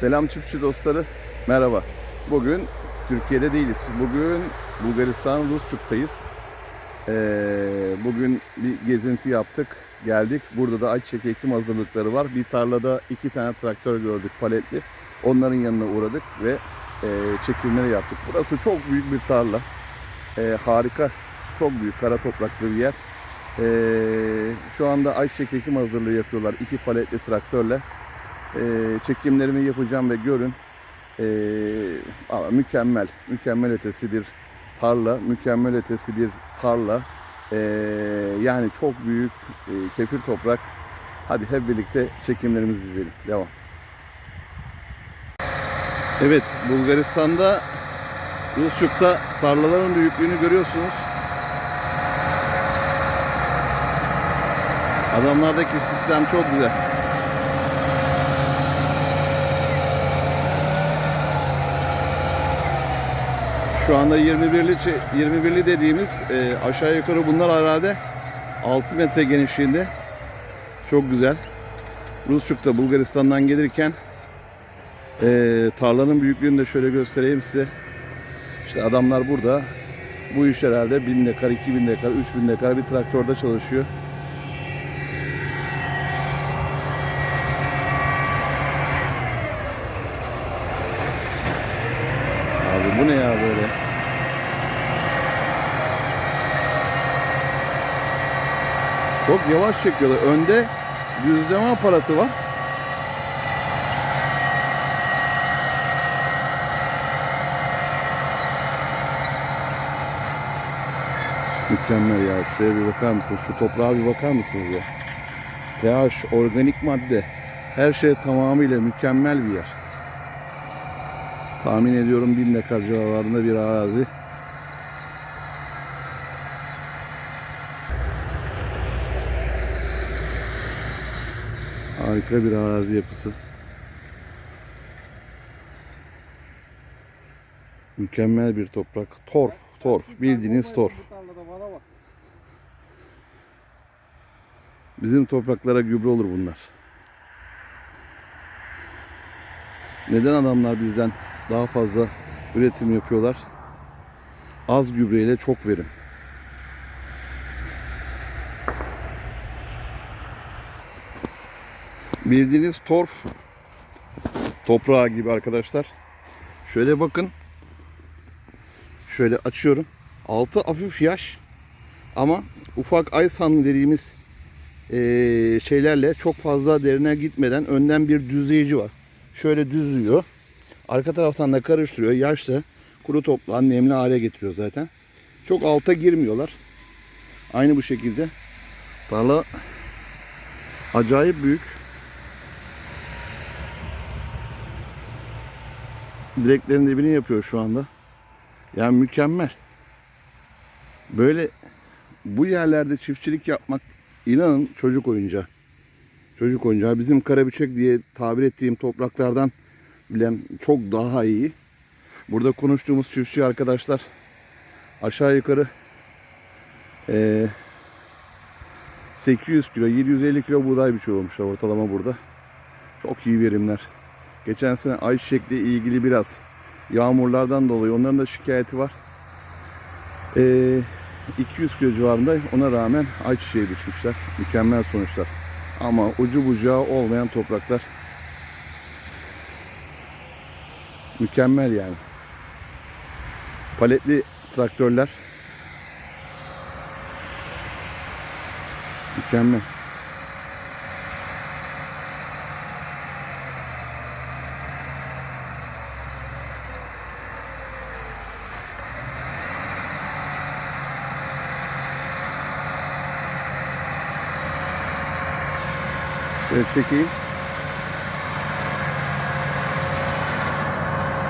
Selam çiftçi dostları. Merhaba. Bugün Türkiye'de değiliz. Bugün Bulgaristan Rusçuk'tayız. Ee, bugün bir gezinti yaptık. Geldik. Burada da ayçiçek ekim hazırlıkları var. Bir tarlada iki tane traktör gördük paletli. Onların yanına uğradık ve e, çekimleri yaptık. Burası çok büyük bir tarla. E, harika. Çok büyük kara topraklı bir yer. E, şu anda ayçiçek ekim hazırlığı yapıyorlar. iki paletli traktörle. Ee, çekimlerimi yapacağım ve görün. Ee, ama mükemmel, mükemmel ötesi bir tarla, mükemmel ötesi bir tarla. Ee, yani çok büyük e, kefir toprak. Hadi hep birlikte çekimlerimizi izleyelim. Devam. Evet, Bulgaristan'da Rusçuk'ta tarlaların büyüklüğünü görüyorsunuz. Adamlardaki sistem çok güzel. Şu anda 21'li çe- 21'li dediğimiz e, aşağı yukarı bunlar herhalde 6 metre genişliğinde. Çok güzel. Rusçuk'ta Bulgaristan'dan gelirken e, tarlanın büyüklüğünü de şöyle göstereyim size. İşte adamlar burada. Bu iş herhalde 1000 dekar, 2000 dekar, 3000 dekar bir traktörde çalışıyor. Abi bu ne ya böyle? Çok yavaş çekiyorlar. Önde düzleme aparatı var. Mükemmel ya. Şuraya bir bakar mısınız? Şu toprağa bir bakar mısınız ya? pH, organik madde. Her şey tamamıyla mükemmel bir yer. Tahmin ediyorum 1000 dekar civarlarında bir arazi. Harika bir arazi yapısı. Mükemmel bir toprak. Torf, torf. Bildiğiniz torf. Bizim topraklara gübre olur bunlar. Neden adamlar bizden daha fazla üretim yapıyorlar? Az gübreyle çok verim. Bildiğiniz torf toprağı gibi arkadaşlar. Şöyle bakın. Şöyle açıyorum. Altı hafif yaş ama ufak ay sanlı dediğimiz eee, şeylerle çok fazla derine gitmeden önden bir düzleyici var. Şöyle düzlüyor. Arka taraftan da karıştırıyor. Yaşla kuru toprağın nemli hale getiriyor zaten. Çok alta girmiyorlar. Aynı bu şekilde. Tarla acayip büyük. Direklerin dibini yapıyor şu anda. Yani mükemmel. Böyle bu yerlerde çiftçilik yapmak inanın çocuk oyuncağı. Çocuk oyuncağı. Bizim karabüçek diye tabir ettiğim topraklardan bilen çok daha iyi. Burada konuştuğumuz çiftçi arkadaşlar aşağı yukarı eee 800 kilo, 750 kilo buğday biçiyormuşlar ortalama burada. Çok iyi verimler. Geçen sene ayçiçekle ilgili biraz yağmurlardan dolayı onların da şikayeti var. Eee 200 kilo civarında ona rağmen ayçiçeği biçmişler. Mükemmel sonuçlar. Ama ucu bucağı olmayan topraklar. Mükemmel yani. Paletli traktörler. Mükemmel. Şöyle çekeyim.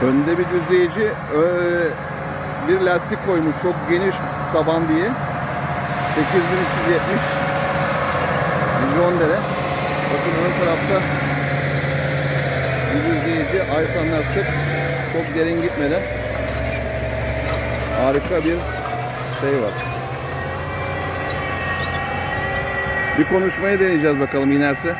Önde bir düzleyici bir lastik koymuş çok geniş taban diye. 8370 110 dere. Bakın ön tarafta bir düzleyici Aysanlar sık çok derin gitmeden harika bir şey var. Bir konuşmayı deneyeceğiz bakalım inerse.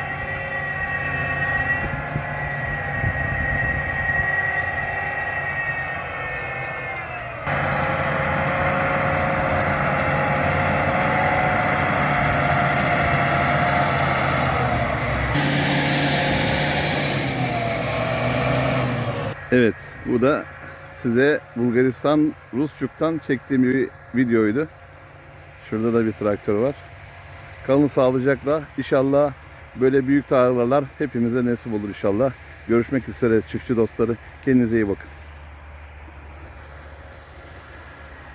Evet, bu da size Bulgaristan Rusçuk'tan çektiğim bir videoydu. Şurada da bir traktör var. Kalın sağlıcakla. İnşallah böyle büyük tarlalar hepimize nasip olur inşallah. Görüşmek üzere çiftçi dostları. Kendinize iyi bakın.